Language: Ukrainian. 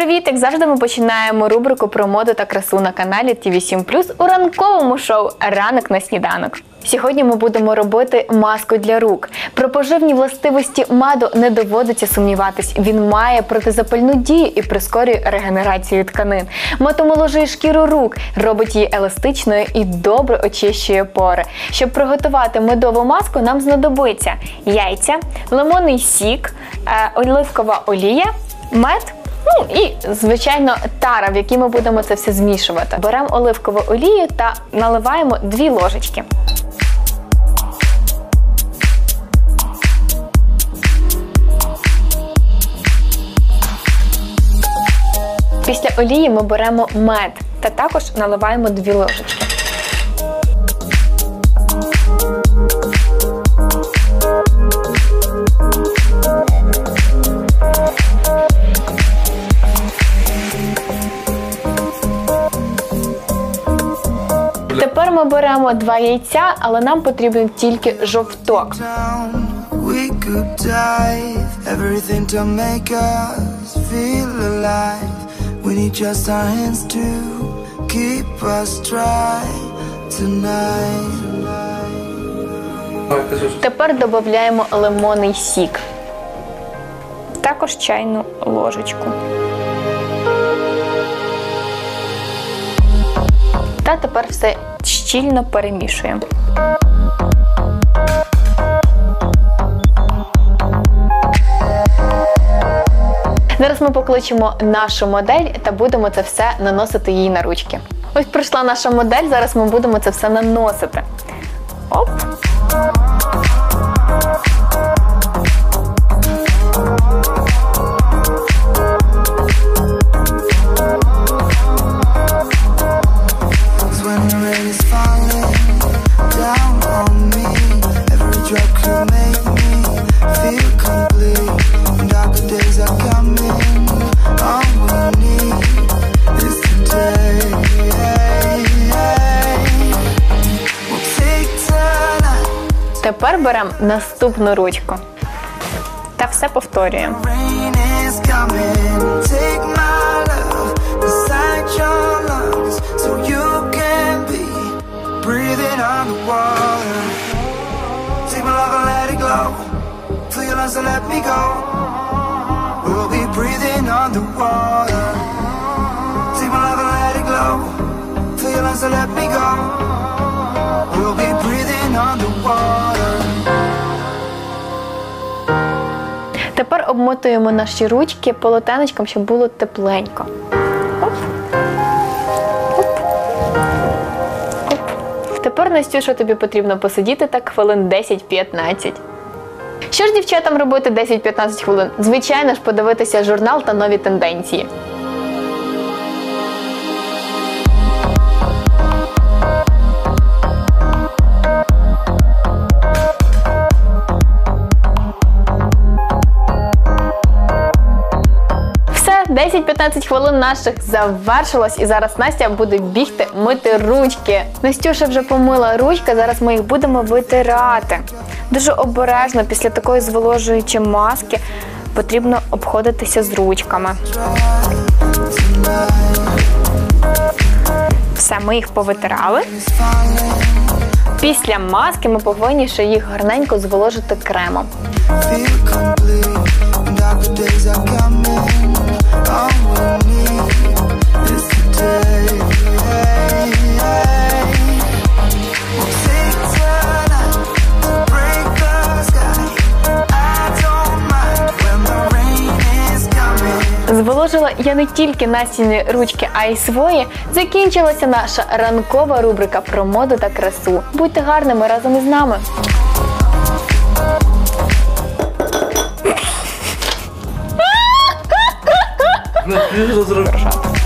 Привіт! Як завжди, ми починаємо рубрику про моду та красу на каналі TV7 у ранковому шоу Ранок на сніданок. Сьогодні ми будемо робити маску для рук. Про поживні властивості маду не доводиться сумніватись. Він має протизапальну дію і прискорює регенерацію тканин. Мат омоложує шкіру рук, робить її еластичною і добре очищує пори. Щоб приготувати медову маску, нам знадобиться яйця, лимонний сік, е, оливкова олія, мед. Ну і звичайно тара, в якій ми будемо це все змішувати. Беремо оливкову олію та наливаємо дві ложечки. Після олії ми беремо мед та також наливаємо дві ложечки. Тепер ми беремо два яйця, але нам потрібен тільки жовток. Тепер додаємо лимонний сік. Також чайну ложечку. Та тепер все щільно перемішуємо. Зараз ми покличемо нашу модель та будемо це все наносити їй на ручки. Ось прийшла наша модель, зараз ми будемо це все наносити. Тепер беремо наступну ручку. Та все повторюємо. Rain is coming. Take my love inside your lungs Тепер обмотуємо наші ручки полотенечком, щоб було тепленько. Оп. Оп. Тепер, Настюша, тобі потрібно посидіти так хвилин 10-15. Що ж дівчатам робити 10-15 хвилин? Звичайно ж, подивитися журнал та нові тенденції. 10-15 хвилин наших завершилось, і зараз Настя буде бігти мити ручки. Настюша вже помила ручки, зараз ми їх будемо витирати. Дуже обережно після такої зволожуючої маски потрібно обходитися з ручками. Все, ми їх повитирали. Після маски ми повинні ще їх гарненько зволожити кремом. Зволожила я не тільки Настіні ручки, а й свої. Закінчилася наша ранкова рубрика про моду та красу. Будьте гарними разом із нами. Що зробив?